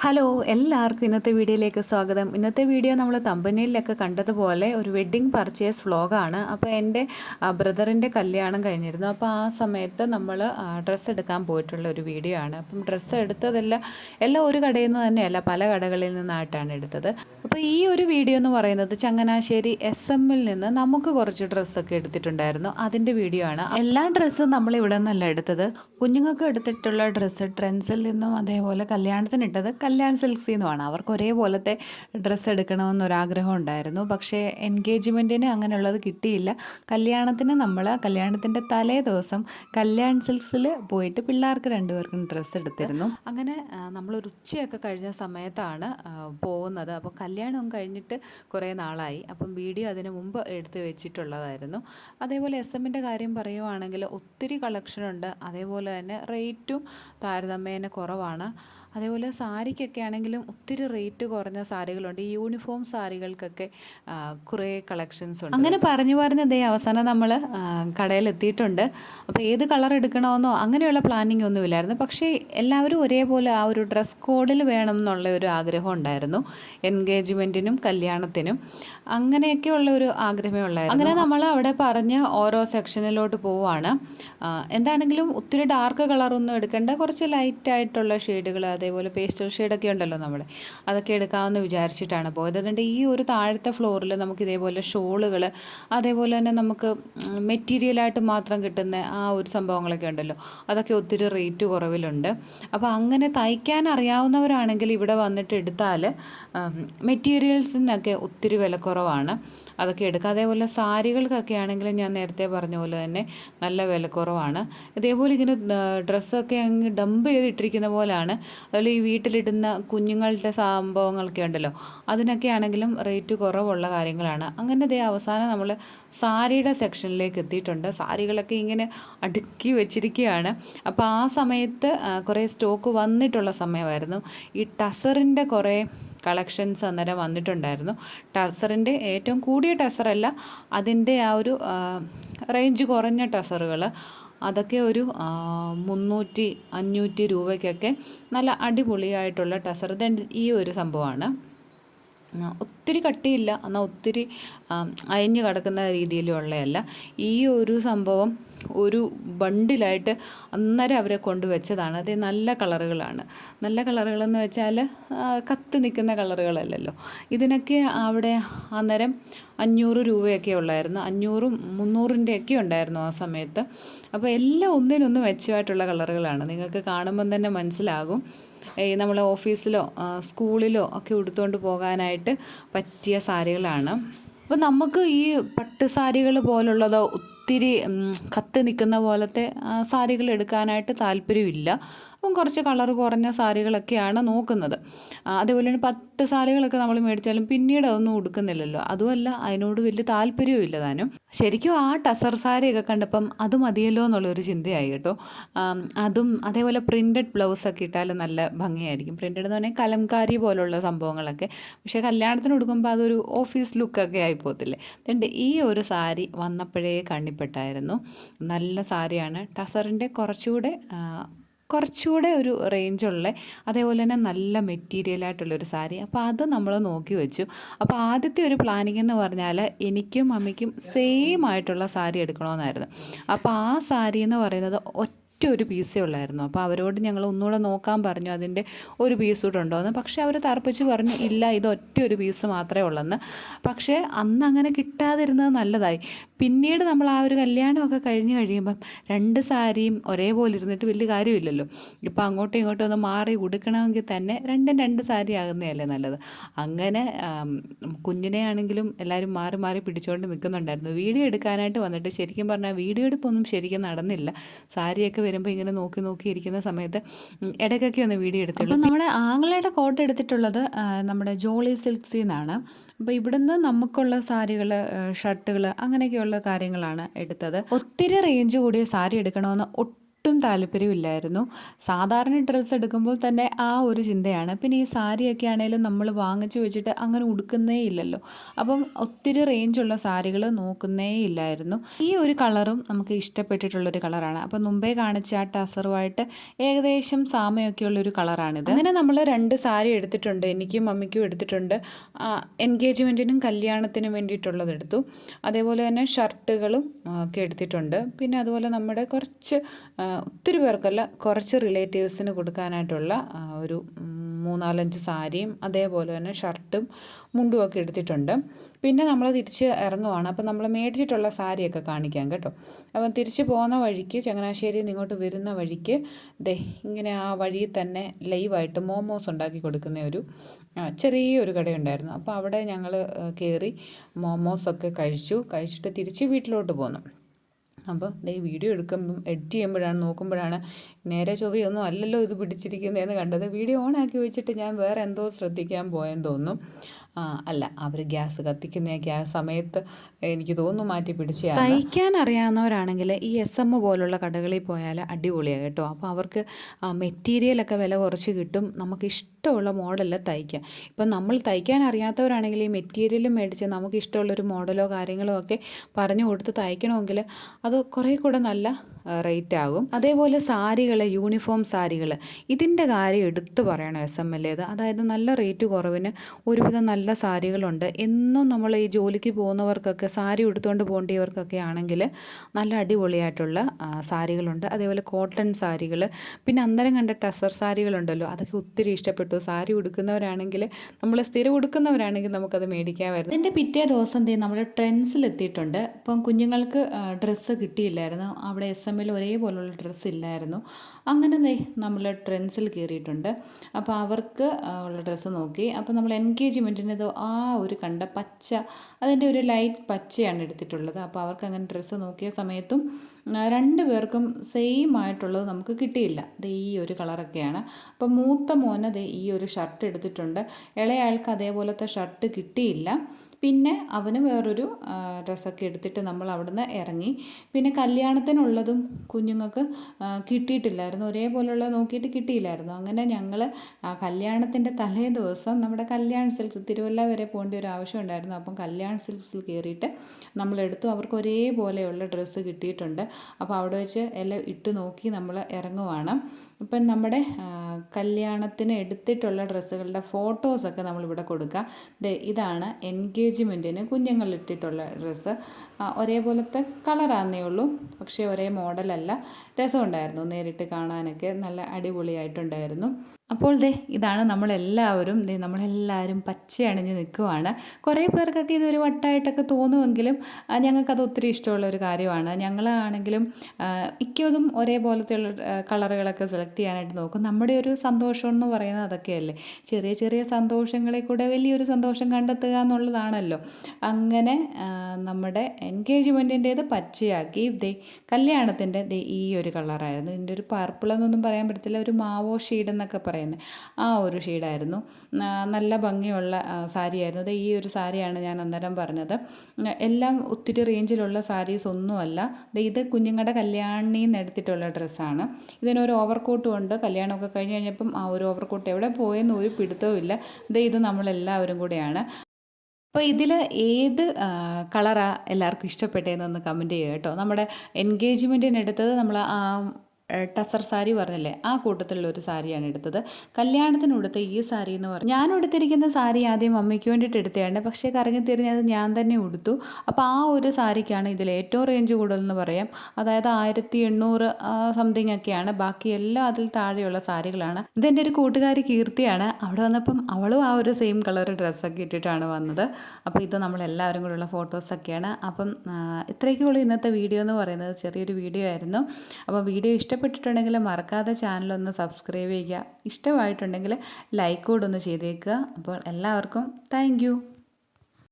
Hello എല്ലാവർക്കും ഇന്നത്തെ വീഡിയോയിലേക്ക് സ്വാഗതം. ഇന്നത്തെ വീഡിയോ നമ്മൾ തമ്പനിയിലൊക്കെ കണ്ടതുപോലെ ഒരു വെഡ്ഡിങ് പർച്ചേസ് വ്ളോഗാണ് അപ്പോൾ എന്റെ ബ്രദറിന്റെ കല്യാണം കഴിഞ്ഞിരുന്നു. അപ്പോൾ ആ സമയത്ത് നമ്മൾ ഡ്രസ്സ് എടുക്കാൻ പോയിട്ടുള്ള ഒരു വീഡിയോ ആണ്. അപ്പം ഡ്രസ്സ് എടുത്തതെല്ലാം എല്ലാം ഒരു കടയിൽ നിന്ന് തന്നെയല്ല പല കടകളിൽ നിന്നായിട്ടാണ് എടുത്തത്. അപ്പോൾ ഈ ഒരു വീഡിയോ എന്ന് പറയുന്നത് ചങ്ങനാശ്ശേരി എസ് എമ്മിൽ നിന്ന് നമുക്ക് കുറച്ച് ഡ്രസ്സൊക്കെ എടുത്തിട്ടുണ്ടായിരുന്നു. അതിന്റെ വീഡിയോ ആണ്. എല്ലാ ഡ്രസ്സും നമ്മൾ ഇവിടെ നിന്നല്ല എടുത്തത്. കുഞ്ഞുങ്ങൾക്ക് എടുത്തിട്ടുള്ള ഡ്രസ്സ് ട്രെൻസിൽ നിന്നും അതേപോലെ കല്യാണത്തിന് ഇട്ടത് കല്യാൺ സിൽക്സിൽ നിന്നുമാണ്. അവർക്ക് ഒരേപോലത്തെ ഡ്രസ്സ് എടുക്കണമെന്നൊരാഗ്രഹം ഉണ്ടായിരുന്നു. പക്ഷേ എൻഗേജ്മെന്റിന് അങ്ങനെയുള്ളത് കിട്ടിയില്ല. കല്യാണത്തിന് നമ്മൾ കല്യാണത്തിന്റെ തലേ ദിവസം കല്യാൺ സിൽക്സിൽ പോയിട്ട് പിള്ളേർക്ക് രണ്ടുപേർക്കും ഡ്രസ്സ് എടുത്തിരുന്നു. അങ്ങനെ നമ്മളൊരു ഉച്ചയൊക്കെ കഴിഞ്ഞ സമയത്താണ് പോകുന്നത്. അപ്പോൾ കല്യാണം കഴിഞ്ഞിട്ട് കുറേ നാളായി. അപ്പം വീഡിയോ അതിന് മുമ്പ് എടുത്തു വെച്ചിട്ടുള്ളതായിരുന്നു. അതേപോലെ എസ് എമ്മിന്റെ കാര്യം പറയുവാണെങ്കിൽ ഒത്തിരി കളക്ഷനുണ്ട്. അതേപോലെ തന്നെ റേറ്റും താരതമ്യേന കുറവാണ്. അതേപോലെ സാരിക്കൊക്കെ ആണെങ്കിലും ഒത്തിരി റേറ്റ് കുറഞ്ഞ സാരികളുണ്ട്. ഈ യൂണിഫോം സാരികൾക്കൊക്കെ കുറേ കളക്ഷൻസ് ഉണ്ട്. അങ്ങനെ പറഞ്ഞു പറഞ്ഞ ദേ അവസാനം നമ്മൾ കടയിൽ എത്തിയിട്ടുണ്ട് അപ്പോൾ ഏത് കളർ എടുക്കണമെന്നോ അങ്ങനെയുള്ള പ്ലാനിങ് ഒന്നുമില്ലായിരുന്നു പക്ഷേ എല്ലാവരും ഒരേപോലെ ആ ഒരു ഡ്രസ് കോഡിൽ വേണം എന്നുള്ള ഒരു ആഗ്രഹം ഉണ്ടായിരുന്നു. എൻഗേജ്മെന്റിനും കല്യാണത്തിനും. അങ്ങനെയൊക്കെ ഉള്ള ഒരു ആഗ്രഹമേ ഉള്ളായിരുന്നു. അങ്ങനെ നമ്മൾ അവിടെ പറഞ്ഞ് ഓരോ സെക്ഷനിലോട്ട് പോവാണ്. എന്താണെങ്കിലും ഒത്തിരി ഡാർക്ക് കളറൊന്നും എടുക്കേണ്ട. കുറച്ച് ലൈറ്റ് ആയിട്ടുള്ള ഷെയ്ഡുകൾ അതേപോലെ പേസ്റ്റൽ ഷെയ്ഡൊക്കെ ഉണ്ടല്ലോ നമ്മുടെ അതൊക്കെ എടുക്കാമെന്ന് വിചാരിച്ചിട്ടാണ് പോയത്. അതുകൊണ്ട് ഈ ഒരു താഴത്തെ ഫ്ലോറിൽ നമുക്ക് ഇതേപോലെ ഷോളുകൾ അതേപോലെ തന്നെ നമുക്ക് മെറ്റീരിയലായിട്ട് മാത്രം കിട്ടുന്ന ആ ഒരു സംഭവങ്ങളൊക്കെ ഉണ്ടല്ലോ. അതൊക്കെ ഒത്തിരി റേറ്റ് കുറവിലുണ്ട്. അപ്പോൾ അങ്ങനെ തയ്ക്കാൻ അറിയാവുന്നവരാണെങ്കിൽ ഇവിടെ വന്നിട്ട് എടുത്താൽ മെറ്റീരിയൽസിനൊക്കെ ഒത്തിരി വിലക്കുറവാണ് അതൊക്കെ എടുക്കുക അതേപോലെ സാരികൾക്കൊക്കെ ആണെങ്കിൽ ഞാൻ നേരത്തെ പറഞ്ഞ പോലെ തന്നെ നല്ല വിലക്കുറവാണ് ഇതേപോലെ ഇങ്ങനെ ഡ്രസ്സൊക്കെ അങ്ങ് ഡംപ് ചെയ്തിട്ടിരിക്കുന്ന പോലെയാണ് അതുപോലെ ഈ വീട്ടിലിടുന്ന കുഞ്ഞുങ്ങളുടെ സംഭവങ്ങളൊക്കെ ഉണ്ടല്ലോ. അതിനൊക്കെ ആണെങ്കിലും റേറ്റ് കുറവുള്ള കാര്യങ്ങളാണ്. അങ്ങനെ ദേ അവസാനം നമ്മൾ സാരിയുടെ സെക്ഷനിലേക്ക് എത്തിയിട്ടുണ്ട്. സാരികളൊക്കെ ഇങ്ങനെ അടുക്കി വെച്ചിരിക്കുകയാണ്. അപ്പോൾ ആ സമയത്ത് കുറേ സ്റ്റോക്ക് വന്നിട്ടുള്ള സമയമായിരുന്നു. ഈ ടസറിന്റെ കുറേ കളക്ഷൻസ് അന്നേരം വന്നിട്ടുണ്ടായിരുന്നു. ടസറിന്റെ ഏറ്റവും കൂടിയ ടസറല്ല അതിന്റെ ആ ഒരു റേഞ്ച് കുറഞ്ഞ ടസറുകൾ അതൊക്കെ ഒരു മുന്നൂറ്റി അഞ്ഞൂറ്റി രൂപയ്ക്കൊക്കെ നല്ല അടിപൊളിയായിട്ടുള്ള ടസർ. ദെൻ ഈ ഒരു സംഭവമാണ്. ഒത്തിരി കട്ടിയില്ല. എന്നാൽ ഒത്തിരി അയഞ്ഞു കിടക്കുന്ന രീതിയിലുള്ളതല്ല ഈ ഒരു സംഭവം ഒരു ബണ്ടിലായിട്ട് അന്നേരം അവരെ കൊണ്ടുവച്ചതാണ് അത് നല്ല കളറുകളാണ്. നല്ല കളറുകളെന്ന് വെച്ചാൽ കത്ത് നിൽക്കുന്ന കളറുകളല്ലല്ലോ. ഇതിനൊക്കെ അവിടെ അന്നേരം അഞ്ഞൂറ് രൂപയൊക്കെ ഉള്ളായിരുന്നു. അഞ്ഞൂറും മുന്നൂറിന്റെയൊക്കെ ഉണ്ടായിരുന്നു ആ സമയത്ത്. അപ്പോൾ എല്ലാം ഒന്നിനൊന്ന് മെച്ചമായിട്ടുള്ള കളറുകളാണ്. നിങ്ങൾക്ക് കാണുമ്പം തന്നെ മനസ്സിലാകും. നമ്മൾ ഓഫീസിലോ സ്കൂളിലോ ഒക്കെ ഉടുത്തുകൊണ്ട് പോകാനായിട്ട് പറ്റിയ സാരികളാണ്. അപ്പോൾ നമുക്ക് ഈ പട്ട് സാരികൾ പോലുള്ളതോ ഒത്തിരി കത്തി നിൽക്കുന്ന പോലത്തെ സാരികൾ എടുക്കാനായിട്ട് താല്പര്യമില്ല. അപ്പം കുറച്ച് കളർ കുറഞ്ഞ സാരികളൊക്കെയാണ് നോക്കുന്നത്. അതേപോലെ തന്നെ പത്ത് സാരികളൊക്കെ നമ്മൾ മേടിച്ചാലും പിന്നീട് അതൊന്നും ഉടുക്കുന്നില്ലല്ലോ. അതുമല്ല അതിനോട് വലിയ താല്പര്യവും ഇല്ല താനും. ശരിക്കും ആ ടസർ സാരിയൊക്കെ കണ്ടപ്പം അത് മതിയല്ലോ എന്നുള്ളൊരു ചിന്തയായി കേട്ടോ. അതും അതേപോലെ പ്രിന്റഡ് ബ്ലൗസൊക്കെ ഇട്ടാൽ നല്ല ഭംഗിയായിരിക്കും. പ്രിന്റഡ് എന്ന് പറഞ്ഞാൽ കലംകാരി പോലുള്ള സംഭവങ്ങളൊക്കെ. പക്ഷേ കല്യാണത്തിന് ഉടുക്കുമ്പോൾ അതൊരു ഓഫീസ് ലുക്കൊക്കെ ആയി പോകത്തില്ലേ? അതുകൊണ്ട് ഈ ഒരു സാരി വന്നപ്പോഴേ കണ്ണിപ്പെട്ടായിരുന്നു. നല്ല സാരിയാണ്. ടസറിന്റെ കുറച്ചുകൂടെ കുറച്ചുകൂടെ ഒരു റേഞ്ചുള്ള അതേപോലെ തന്നെ നല്ല മെറ്റീരിയലായിട്ടുള്ളൊരു സാരി. അപ്പോൾ അത് നമ്മൾ നോക്കി വെച്ചു. അപ്പോൾ ആദ്യത്തെ ഒരു പ്ലാനിങ് എന്ന് പറഞ്ഞാൽ എനിക്കും അമ്മയ്ക്കും സെയിം ആയിട്ടുള്ള സാരി എടുക്കണമെന്നായിരുന്നു. അപ്പോൾ ആ സാരി എന്ന് പറയുന്നത് ഒറ്റ ഒരു പീസേ ഉള്ളായിരുന്നു. അപ്പോൾ അവരോട് ഞങ്ങൾ ഒന്നുകൂടെ നോക്കാൻ പറഞ്ഞു അതിന്റെ ഒരു പീസ് കൂടെ ഉണ്ടോ എന്ന് പക്ഷേ അവർ തർപ്പിച്ച് പറഞ്ഞു ഇല്ല ഇത് ഒറ്റ ഒരു പീസ് മാത്രമേ ഉള്ളെന്ന്. പക്ഷേ അന്ന് അങ്ങനെ കിട്ടാതിരുന്നത് നല്ലതായി. പിന്നീട് നമ്മൾ ആ ഒരു കല്യാണമൊക്കെ കഴിഞ്ഞ് കഴിയുമ്പം രണ്ട് സാരിയും ഒരേപോലെ ഇരുന്നിട്ട് വലിയ കാര്യമില്ലല്ലോ. ഇപ്പോൾ അങ്ങോട്ടും ഇങ്ങോട്ടും ഒന്ന് മാറി ഉടുക്കണമെങ്കിൽ തന്നെ രണ്ടും രണ്ട് സാരി ആകുന്നതല്ലേ നല്ലത്. അങ്ങനെ കുഞ്ഞിനെ ആണെങ്കിലും എല്ലാവരും മാറി മാറി പിടിച്ചുകൊണ്ട് നിൽക്കുന്നുണ്ടായിരുന്നു വീഡിയോ എടുക്കാനായിട്ട് വന്നിട്ട് ശരിക്കും പറഞ്ഞാൽ വീഡിയോ എടുപ്പൊന്നും ശരിക്കും നടന്നില്ല. സാരിയൊക്കെ വരുമ്പോൾ ഇങ്ങനെ നോക്കി നോക്കി ഇരിക്കുന്ന സമയത്ത് ഇടയ്ക്കൊക്കെ ഒന്ന് വീഡിയോ എടുത്തുള്ളൂ. നമ്മുടെ ആങ്ങളയുടെ കോട്ട് എടുത്തിട്ടുള്ളത് നമ്മുടെ ജോളി സിൽക്സിൽ നിന്നാണ് അപ്പോൾ ഇവിടുന്ന് നമുക്കുള്ള സാരികൾ ഷർട്ടുകൾ അങ്ങനെയൊക്കെയുള്ള കാര്യങ്ങളാണ് എടുത്തത്. ഒത്തിരി റേഞ്ച് കൂടിയ സാരി എടുക്കണമെന്ന് ഒട്ടും താല്പര്യമില്ലായിരുന്നു. സാധാരണ ഡ്രസ്സ് എടുക്കുമ്പോൾ തന്നെ ആ ഒരു ചിന്തയാണ്. പിന്നെ ഈ സാരിയൊക്കെ ആണെങ്കിലും നമ്മൾ വാങ്ങിച്ചു വെച്ചിട്ട് അങ്ങനെ ഉടുക്കുന്നേ ഇല്ലല്ലോ. അപ്പം ഒത്തിരി റേഞ്ചുള്ള സാരികൾ നോക്കുന്നേ ഇല്ലായിരുന്നു. ഈ ഒരു കളറും നമുക്ക് ഇഷ്ടപ്പെട്ടിട്ടുള്ളൊരു കളറാണ്. അപ്പം മുമ്പേ കാണിച്ച ആ ടസറുമായിട്ട് ഏകദേശം സാമ്യമൊക്കെയുള്ളൊരു കളറാണിത്. അങ്ങനെ നമ്മൾ രണ്ട് സാരി എടുത്തിട്ടുണ്ട്. എനിക്കും മമ്മിക്കും എടുത്തിട്ടുണ്ട്. എൻഗേജ്മെന്റിനും കല്യാണത്തിനും വേണ്ടിയിട്ടുള്ളത് എടുത്തു. അതേപോലെ തന്നെ ഷർട്ടുകളും ഒക്കെ എടുത്തിട്ടുണ്ട്. പിന്നെ അതുപോലെ നമ്മുടെ കുറച്ച് ഒത്തിരി പേർക്കല്ല കുറച്ച് റിലേറ്റീവ്സിന് കൊടുക്കാനായിട്ടുള്ള ഒരു മൂന്നാലഞ്ച് സാരിയും അതേപോലെ തന്നെ ഷർട്ടും മുണ്ടും ഒക്കെ എടുത്തിട്ടുണ്ട്. പിന്നെ നമ്മൾ തിരിച്ച് ഇറങ്ങുവാണ്. അപ്പം നമ്മൾ മേടിച്ചിട്ടുള്ള സാരിയൊക്കെ കാണിക്കാം കേട്ടോ. അപ്പം തിരിച്ച് പോകുന്ന വഴിക്ക് ചങ്ങനാശ്ശേരിയിൽ നിന്ന് ഇങ്ങോട്ട് വരുന്ന വഴിക്ക് ദേ ഇങ്ങനെ ആ വഴിയിൽ തന്നെ ലൈവായിട്ട് മോമോസ് ഉണ്ടാക്കി കൊടുക്കുന്ന ഒരു ചെറിയൊരു കടയുണ്ടായിരുന്നു. അപ്പോൾ അവിടെ ഞങ്ങൾ കയറി മോമോസൊക്കെ കഴിച്ചു. കഴിച്ചിട്ട് തിരിച്ച് വീട്ടിലോട്ട് പോന്നു. അപ്പോൾ ദേ വീഡിയോ എടുക്കുമ്പം എഡിറ്റ് ചെയ്യുമ്പോഴാണ് നോക്കുമ്പോഴാണ് നേരെ ചൊവ്വയൊന്നും അല്ലല്ലോ ഇത് പിടിച്ചിരിക്കുന്നതെന്ന് കണ്ടത്. വീഡിയോ ഓണാക്കി വെച്ചിട്ട് ഞാൻ വേറെ എന്തോ ശ്രദ്ധിക്കാൻ പോയെന്ന് തോന്നും അല്ല അവർ ഗ്യാസ് കത്തിക്കുന്ന ഗ്യാസ് സമയത്ത് എനിക്ക് തോന്നുന്നു മാറ്റി പിടിച്ച തയ്ക്കാൻ അറിയാവുന്നവരാണെങ്കിൽ ഈ എസ് എം പോലുള്ള കടകളിൽ പോയാൽ അടിപൊളിയാണ് കേട്ടോ. അപ്പോൾ അവർക്ക് മെറ്റീരിയലൊക്കെ വില കുറച്ച് കിട്ടും. നമുക്ക് ഇഷ്ടമുള്ള മോഡലിൽ തയ്ക്കാം. ഇപ്പം നമ്മൾ തയ്ക്കാൻ അറിയാത്തവരാണെങ്കിൽ ഈ മെറ്റീരിയലും മേടിച്ച് നമുക്ക് ഇഷ്ടമുള്ളൊരു മോഡലോ കാര്യങ്ങളോ ഒക്കെ പറഞ്ഞു കൊടുത്ത് തയ്ക്കണമെങ്കിൽ അത് കുറേ കൂടെ നല്ല റേറ്റ് ആകും. അതേപോലെ സാരികൾ യൂണിഫോം സാരികൾ. ഇതിന്റെ കാര്യം എടുത്തു പറയണം എസ് എം എൽ അതായത് നല്ല റേറ്റ് കുറവിന് ഒരുവിധം നല്ല സാരികളുണ്ട്. എന്നും നമ്മൾ ഈ ജോലിക്ക് പോകുന്നവർക്കൊക്കെ സാരി ഉടുത്തുകൊണ്ട് പോകേണ്ടിയവർക്കൊക്കെ ആണെങ്കിൽ നല്ല അടിപൊളിയായിട്ടുള്ള സാരികളുണ്ട്. അതേപോലെ കോട്ടൺ സാരികൾ പിന്നെ അന്നേരം കണ്ട ടസർ സാരികളുണ്ടല്ലോ. അതൊക്കെ ഒത്തിരി ഇഷ്ടപ്പെട്ടു. സാരി ഉടുക്കുന്നവരാണെങ്കിൽ നമ്മൾ സ്ഥിരം ഉടുക്കുന്നവരാണെങ്കിൽ നമുക്കത് മേടിക്കാമായിരുന്നു. എന്റെ പിറ്റേ ദിവസം എന്ത് നമ്മൾ ട്രെൻസിലെത്തിയിട്ടുണ്ട് ഇപ്പം കുഞ്ഞുങ്ങൾക്ക് ഡ്രസ്സ് കിട്ടിയില്ലായിരുന്നു. അവിടെ എസ് എമ്മിൽ ഒരേപോലുള്ള ഡ്രസ്സ് ഇല്ലായിരുന്നു. അങ്ങനെ നമ്മൾ ട്രെൻസിൽ കയറിയിട്ടുണ്ട്. അപ്പോൾ അവർക്ക് ഉള്ള ഡ്രസ്സ് നോക്കി. അപ്പോൾ നമ്മൾ എൻഗേജ്മെന്റിന് ആ ഒരു കണ്ട പച്ച. അതിന്റെ ഒരു ലൈറ്റ് പച്ചയാണ് എടുത്തിട്ടുള്ളത്. അപ്പോൾ അവർക്ക് അങ്ങനെ ഡ്രസ്സ് നോക്കിയ സമയത്തും രണ്ട് പേർക്കും സെയിം ആയിട്ടുള്ളത് നമുക്ക് കിട്ടിയില്ല. ഇത് ഈ ഒരു കളറൊക്കെയാണ് അപ്പോൾ മൂത്ത മോനത് ഈ ഒരു ഷർട്ട് എടുത്തിട്ടുണ്ട്. ഇളയ ആൾക്ക് അതേപോലത്തെ ഷർട്ട് കിട്ടിയില്ല. പിന്നെ അവന് വേറൊരു ഡ്രസ്സൊക്കെ എടുത്തിട്ട് നമ്മൾ അവിടുന്ന് ഇറങ്ങി. പിന്നെ കല്യാണത്തിനുള്ളതും കുഞ്ഞുങ്ങൾക്ക് കിട്ടിയിട്ടില്ലായിരുന്നു. ഒരേപോലെയുള്ള നോക്കിയിട്ട് കിട്ടിയില്ലായിരുന്നു. അങ്ങനെ ഞങ്ങൾ കല്യാണത്തിന്റെ തലേ ദിവസം നമ്മുടെ കല്യാൺ സിൽക്സ് തിരുവല്ല വരെ പോകേണ്ട ഒരു ആവശ്യം ഉണ്ടായിരുന്നു. അപ്പം കല്യാൺ സിൽക്സിൽ കയറിയിട്ട് നമ്മളെടുത്തു അവർക്ക് ഒരേപോലെയുള്ള ഡ്രസ്സ് കിട്ടിയിട്ടുണ്ട്. അപ്പോൾ അവിടെ വെച്ച് എല്ലാം ഇട്ട് നോക്കി നമ്മൾ ഇറങ്ങുവാണ്. ഇപ്പം നമ്മുടെ കല്യാണത്തിന് എടുത്തിട്ടുള്ള ഡ്രസ്സുകളുടെ ഫോട്ടോസൊക്കെ നമ്മളിവിടെ കൊടുക്കുക ഇതാണ് എൻഗേജ്മെന്റിന് കുഞ്ഞുങ്ങളിട്ടിട്ടുള്ള ഡ്രസ്സ്. ഒരേപോലത്തെ കളറാന്നേ ഉള്ളൂ. പക്ഷേ ഒരേ മോഡലല്ല. രസമുണ്ടായിരുന്നു നേരിട്ട് കാണാനൊക്കെ. നല്ല അടിപൊളിയായിട്ടുണ്ടായിരുന്നു. അപ്പോൾ ദേ ഇതാണ് നമ്മളെല്ലാവരും ദേ നമ്മളെല്ലാവരും പച്ച അണിഞ്ഞ് നിൽക്കുവാണ്. കുറേ പേർക്കൊക്കെ ഇതൊരു വട്ടായിട്ടൊക്കെ തോന്നുമെങ്കിലും ഞങ്ങൾക്കത് ഒത്തിരി ഇഷ്ടമുള്ള ഒരു കാര്യമാണ്. ഞങ്ങളാണെങ്കിലും മിക്കതും ഒരേപോലത്തെയുള്ള കളറുകളൊക്കെ സെലക്ട് ചെയ്യാനായിട്ട് നോക്കും. നമ്മുടെ ഒരു സന്തോഷം എന്ന് പറയുന്നത് അതൊക്കെയല്ലേ? ചെറിയ ചെറിയ സന്തോഷങ്ങളെ കൂടെ വലിയൊരു സന്തോഷം കണ്ടെത്തുക എന്നുള്ളതാണല്ലോ. അങ്ങനെ നമ്മുടെ എൻഗേജ്മെന്റിന്റേത് പച്ചയാക്കി ദേ കല്യാണത്തിന്റെ ദേ ഈ ഒരു കളറായിരുന്നു. ഇതിന്റെ ഒരു പർപ്പിൾ എന്നൊന്നും പറയാൻ പറ്റത്തില്ല. ഒരു മാവോ ഷെയ്ഡ് എന്നൊക്കെ പറയുന്നത് ആ ഒരു ഷെയ്ഡായിരുന്നു. നല്ല ഭംഗിയുള്ള സാരിയായിരുന്നു. അത് ഈ ഒരു സാരിയാണ് ഞാൻ അന്നേരം പറഞ്ഞത്. എല്ലാം ഒത്തിരി റേഞ്ചിലുള്ള സാരീസ് ഒന്നുമല്ല. ഇത് കുഞ്ഞുങ്ങളുടെ കല്യാണിൽ നിന്ന് എടുത്തിട്ടുള്ള ഡ്രസ്സാണ്. ഇതിനൊരു ഓവർ ഓവർകോട്ടും ഉണ്ട്. കല്യാണമൊക്കെ കഴിഞ്ഞ് കഴിഞ്ഞപ്പം ആ ഒരു ഓവർ കോട്ട് എവിടെ പോയെന്ന് ഒരു പിടുത്തവും ഇല്ല. ഇത് നമ്മളെല്ലാവരും കൂടെയാണ്. അപ്പോൾ ഇതിൽ ഏത് കളറാണ് എല്ലാവർക്കും ഇഷ്ടപ്പെട്ടതെന്നൊന്ന് കമന്റ് ചെയ്യുക കേട്ടോ. നമ്മുടെ എൻഗേജ്മെന്റിനെടുത്തത് നമ്മൾ ടസർ സാരി പറഞ്ഞില്ലേ? ആ കൂട്ടത്തിലുള്ള ഒരു സാരിയാണ് എടുത്തത്. കല്യാണത്തിന് ഉടുത്ത ഈ സാരി എന്ന് പറഞ്ഞു ഞാൻ ഉടുത്തിരിക്കുന്ന സാരി ആദ്യം അമ്മയ്ക്ക് വേണ്ടിയിട്ട് എടുത്തതാണ്. പക്ഷേ കറങ്ങി തിരിഞ്ഞത് ഞാൻ തന്നെ ഉടുത്തു. അപ്പോൾ ആ ഒരു സാരിക്കാണ് ഇതിൽ ഏറ്റവും റേഞ്ച് കൂടുതലെന്ന് പറയാം. അതായത് ആയിരത്തി എണ്ണൂറ് സംതിങ് ഒക്കെയാണ്. ബാക്കി എല്ലാം അതിൽ താഴെയുള്ള സാരികളാണ്. ഇതെന്റെ ഒരു കൂട്ടുകാരി കീർത്തിയാണ്. അവിടെ വന്നപ്പം അവളും ആ ഒരു സെയിം കളർ ഡ്രസ്സൊക്കെ ഇട്ടിട്ടാണ് വന്നത്. അപ്പോൾ ഇത് നമ്മളെല്ലാവരും കൂടെയുള്ള ഫോട്ടോസൊക്കെയാണ് അപ്പം ഇത്രയൊക്കെയുള്ള ഇന്നത്തെ വീഡിയോ എന്ന് പറയുന്നത്. ചെറിയൊരു വീഡിയോ ആയിരുന്നു. അപ്പോൾ വീഡിയോ ഇഷ്ടം ഇഷ്ടപ്പെട്ടിട്ടുണ്ടെങ്കിൽ മറക്കാതെ ചാനലൊന്ന് സബ്സ്ക്രൈബ് ചെയ്യുക. ഇഷ്ടമായിട്ടുണ്ടെങ്കിൽ ലൈക്ക് കൂടെ ഒന്ന് ചെയ്തേക്കുക. അപ്പോൾ എല്ലാവർക്കും താങ്ക്